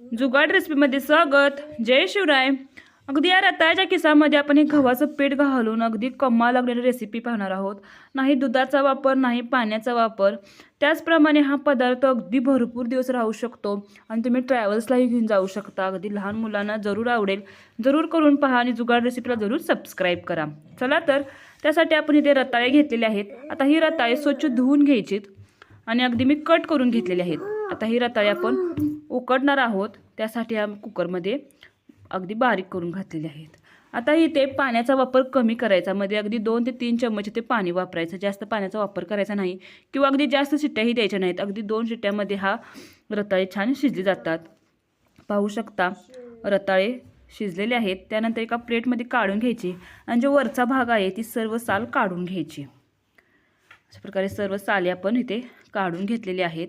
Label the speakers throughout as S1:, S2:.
S1: जुगाड रेसिपीमध्ये स्वागत. जय शिवराय. अगदी या रताळ्याच्या किसामध्ये आपण हे गव्हाचं पीठ घालून अगदी कमाल लागलेली रेसिपी पाहणार आहोत. नाही दुधाचा वापर नाही पाण्याचा वापर. त्याचप्रमाणे हा पदार्थ अगदी भरपूर दिवस राहू शकतो आणि तुम्ही ट्रॅव्हल्सलाही घेऊन जाऊ शकता. अगदी लहान मुलांना जरूर आवडेल. जरूर करून पहा आणि जुगाड रेसिपीला जरूर सबस्क्राईब करा. चला तर त्यासाठी आपण इथे रताळे घेतलेले आहेत. आता ही रताळे स्वच्छ धुवून घ्यायचीत आणि अगदी मी कट करून घेतलेले आहेत. आता ही रताळे आपण उकडणार आहोत त्यासाठी या कुकरमध्ये अगदी बारीक करून घातलेले आहेत. आता इथे पाण्याचा वापर कमी करायचा मध्ये अगदी दोन ते तीन चम्मच ते पाणी वापरायचं. जास्त पाण्याचा वापर करायचा नाही किंवा अगदी जास्त शिट्ट्याही द्यायच्या नाहीत. अगदी दोन शिट्ट्यामध्ये हा रताळे छान शिजले जातात. पाहू शकता रताळे शिजलेले आहेत. त्यानंतर एका प्लेटमध्ये काढून घ्यायची आणि जो वरचा भाग आहे ती सर्व साल काढून घ्यायची. अशा प्रकारे सर्व साले आपण इथे काढून घेतलेले आहेत.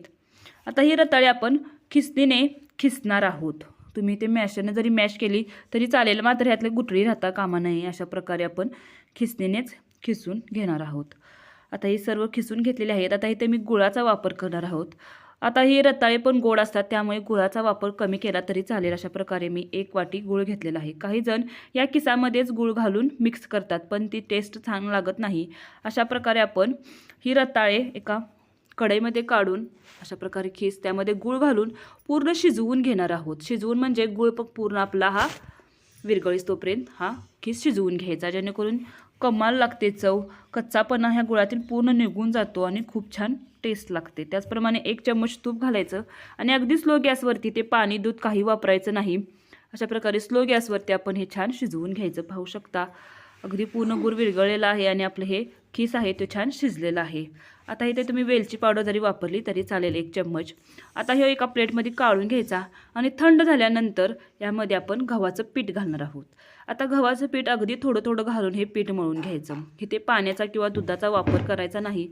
S1: आता ही रताळे आपण खिसणीने खिसणार आहोत? तुम्ही ते मॅशरने जरी मॅश केली तरी चालेल. मात्र ह्यातले गुटळी राहता कामा नये. अशा प्रकारे आपण खिसणीनेच खिसून घेणार आहोत. आता हे सर्व खिसून घेतलेले आहेत. आता इथे मी गुळाचा वापर करणार आहोत. आता हे रताळे पण गोड असतात. त्यामुळे गुळाचा वापर कमी केला तरी चालेल. अशा प्रकारे मी एक वाटी गुळ घेतलेला आहे. काही जण या किसामध्येच गुळ घालून मिक्स करतात पण ती टेस्ट छान लागत नाही. अशा प्रकारे आपण ही रताळे एका कढईमध्ये काढून अशा प्रकारे खीस त्यामध्ये गूळ घालून पूर्ण शिजवून घेणार आहोत. शिजवून म्हणजे गूळ पण पूर्ण आपला हा विरगळीस तोपर्यंत हा खीस शिजवून घ्यायचा. जेणेकरून कमाल लागते चव. कच्चापणा ह्या गुळातील पूर्ण निघून जातो आणि खूप छान टेस्ट लागते. त्याचप्रमाणे एक चम्मच तूप घालायचं आणि अगदी स्लो गॅसवरती ते पाणी दूध काही वापरायचं नाही. अशा प्रकारे स्लो गॅसवरती आपण हे छान शिजवून घ्यायचं. पाहू शकता अगदी पूर्ण गुळ विरगळलेला आहे आणि आपलं हे खीस आहे ते छान शिजलेलं आहे. आता इथे तुम्ही वेलची पावडर जरी वापरली तरी चालेल एक चम्मच. आता हे एका प्लेटमध्ये काढून घ्यायचा आणि थंड झाल्यानंतर यामध्ये आपण गव्हाचं पीठ घालणार आहोत. आता गव्हाचं पीठ अगदी थोडं थोडं घालून हे पीठ मळून घ्यायचं. इथे पाण्याचा किंवा दुधाचा वापर करायचा नाही.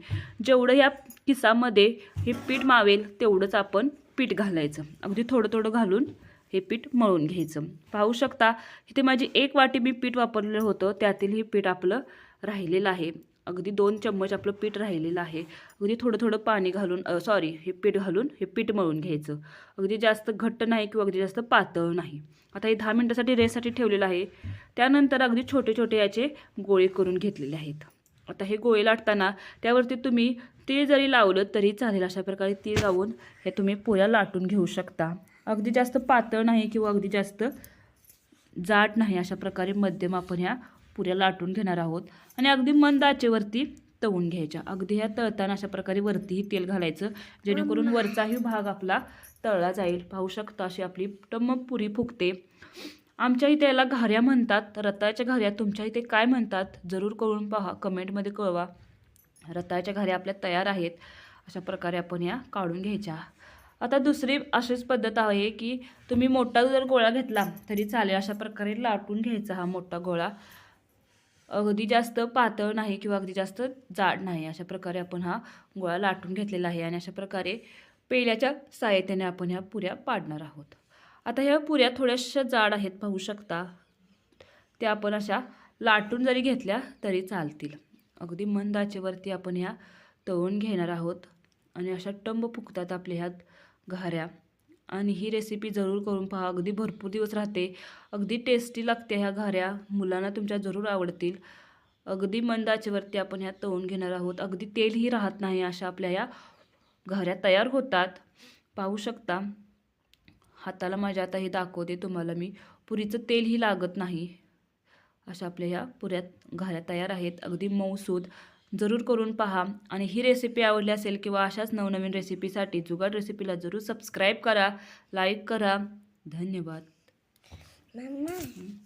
S1: जेवढं या किसामध्ये हे पीठ मावेल तेवढंच आपण पीठ घालायचं. अगदी थोडं थोडं घालून हे पीठ मळून घ्यायचं. पाहू शकता इथे माझी एक वाटी मी पीठ वापरलेलं होतं त्यातील हे पीठ आपलं राहिलेलं आहे. अगदी दोन चम्मच आपलं पीठ राहिलेलं आहे. अगदी थोडं थोडं पाणी घालून सॉरी हे पीठ घालून हे पीठ मळून घ्यायचं. अगदी जास्त घट्ट नाही किंवा अगदी जास्त पातळ नाही. आता हे दहा मिनटासाठी रेससाठी ठेवलेलं आहे. त्यानंतर अगदी छोटे छोटे याचे गोळे करून घेतलेले आहेत. आता हे गोळे लाटताना त्यावरती तुम्ही तीळ जरी लावलं तरी चालेल. अशा प्रकारे तीळ लावून हे तुम्ही पुऱ्या लाटून घेऊ शकता. अगदी जास्त पातळ नाही किंवा अगदी जास्त जाड नाही अशा प्रकारे मध्यम आपण ह्या पुऱ्या लाटून घेणार आहोत. आणि अगदी मंद आचेवरती तळून घ्यायच्या. अगदी ह्या तळताना अशा प्रकारे वरतीही तेल घालायचं. जेणेकरून वरचाही भाग आपला तळला जाईल. पाहू शकता अशी आपली टम्म पुरी फुगते. आमच्या इथे याला घाऱ्या म्हणतात. रताळ्याच्या घाऱ्या तुमच्या इथे काय म्हणतात? जरूर कळून पहा. कमेंटमध्ये कळवा. रताळ्याच्या घाऱ्या आपल्या तयार आहेत. अशा प्रकारे आपण या काढून घ्यायच्या. आता दुसरी अशीच पद्धत आहे की तुम्ही मोठा जर गोळा घेतला तरी चालेल. अशा प्रकारे लाटून घ्यायचा हा मोठा गोळा. अगदी जास्त पातळ नाही किंवा अगदी जास्त जाड नाही. अशा प्रकारे आपण हा गोळा लाटून घेतलेला आहे आणि अशा प्रकारे पेल्याच्या सहाय्यतेने आपण ह्या पुऱ्या पाडणार आहोत. आता ह्या पुऱ्या थोड्याशा जाड आहेत पाहू शकता. त्या आपण अशा लाटून जरी घेतल्या तरी चालतील. अगदी मंद आचेवरती आपण ह्या तळून घेणार आहोत आणि अशा टंब फुगतात आपल्या ह्या घाऱ्या. आणि ही रेसिपी जरूर करून पहा. अगदी भरपूर दिवस राहते. अगदी टेस्टी लागते ह्या घाऱ्या. मुलांना तुमच्या जरूर आवडतील. अगदी मंद आचेवरती आपण ह्या तळून घेणार आहोत. अगदी तेलही राहत नाही अशा आपल्या ह्या घाऱ्या तयार होतात. पाहू शकता. हाताला माझ्या आता हे दाखवते तुम्हाला मी. पुरीचं तेलही लागत नाही. अशा आपल्या ह्या पुऱ्यात घाऱ्या तयार आहेत. अगदी मऊसूद. जरूर करून पहा. आणि ही रेसिपी आवडली असेल किंवा अशाच नवनवीन रेसिपीसाठी जुगाड रेसिपीला जरूर सबस्क्राईब करा लाईक करा. धन्यवाद.